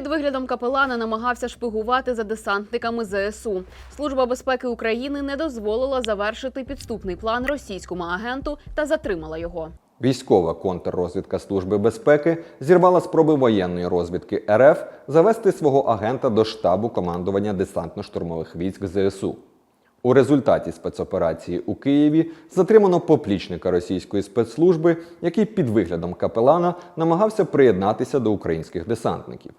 Під виглядом капелана намагався шпигувати за десантниками ЗСУ. Служба безпеки України не дозволила завершити підступний план російському агенту та затримала його. Військова контррозвідка Служби безпеки зірвала спроби воєнної розвідки РФ завести свого агента до штабу командування десантно-штурмових військ ЗСУ. У результаті спецоперації у Києві затримано поплічника російської спецслужби, який під виглядом капелана намагався приєднатися до українських десантників.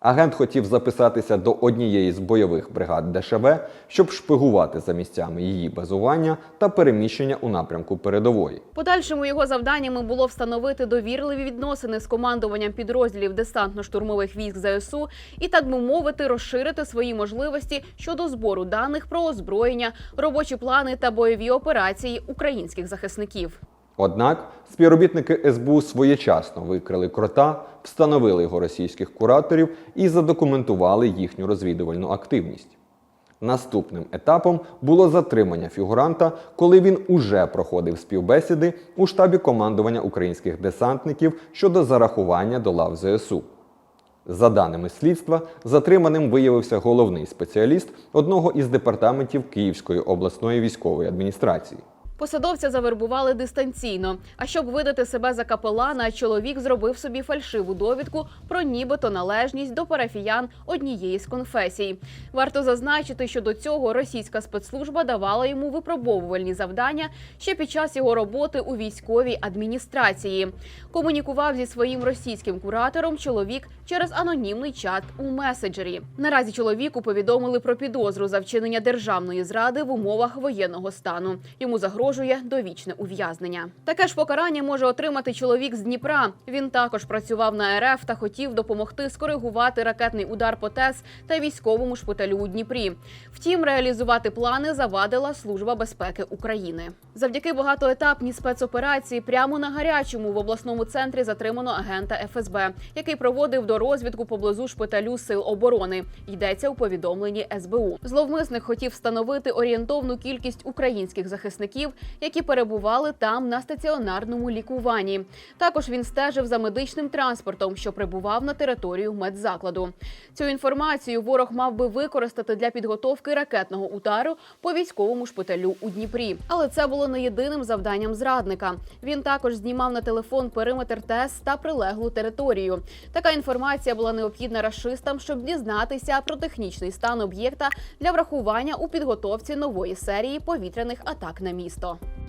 Агент хотів записатися до однієї з бойових бригад ДШВ, щоб шпигувати за місцями її базування та переміщення у напрямку передової. Подальшими його завданнями було встановити довірливі відносини з командуванням підрозділів десантно-штурмових військ ЗСУ і, так би мовити, розширити свої можливості щодо збору даних про озброєння, робочі плани та бойові операції українських захисників. Однак співробітники СБУ своєчасно викрили крота, встановили його російських кураторів і задокументували їхню розвідувальну активність. Наступним етапом було затримання фігуранта, коли він уже проходив співбесіди у штабі командування українських десантників щодо зарахування до лав ЗСУ. За даними слідства, затриманим виявився головний спеціаліст одного із департаментів Київської обласної військової адміністрації. Посадовця завербували дистанційно. А щоб видати себе за капелана, чоловік зробив собі фальшиву довідку про нібито належність до парафіян однієї з конфесій. Варто зазначити, що до цього російська спецслужба давала йому випробовувальні завдання ще під час його роботи у військовій адміністрації. Комунікував зі своїм російським куратором чоловік через анонімний чат у меседжері. Наразі чоловіку повідомили про підозру за вчинення державної зради в умовах воєнного стану. Йому загрожує довічне ув'язнення. Таке ж покарання може отримати чоловік з Дніпра. Він також працював на РФ та хотів допомогти скоригувати ракетний удар по ТЕС та військовому шпиталю у Дніпрі. Втім, реалізувати плани завадила Служба безпеки України. Завдяки багатоетапній спецоперації прямо на гарячому в обласному центрі затримано агента ФСБ, який проводив дорозвідку поблизу шпиталю сил оборони. Йдеться у повідомленні СБУ. Зловмисник хотів встановити орієнтовну кількість українських захисників, які перебували там на стаціонарному лікуванні. Також він стежив за медичним транспортом, що прибував на територію медзакладу. Цю інформацію ворог мав би використати для підготовки ракетного удару по військовому шпиталю у Дніпрі. Але це було не єдиним завданням зрадника. Він також знімав на телефон периметр ТЕС та прилеглу територію. Така інформація була необхідна рашистам, щоб дізнатися про технічний стан об'єкта для врахування у підготовці нової серії повітряних атак на gustó.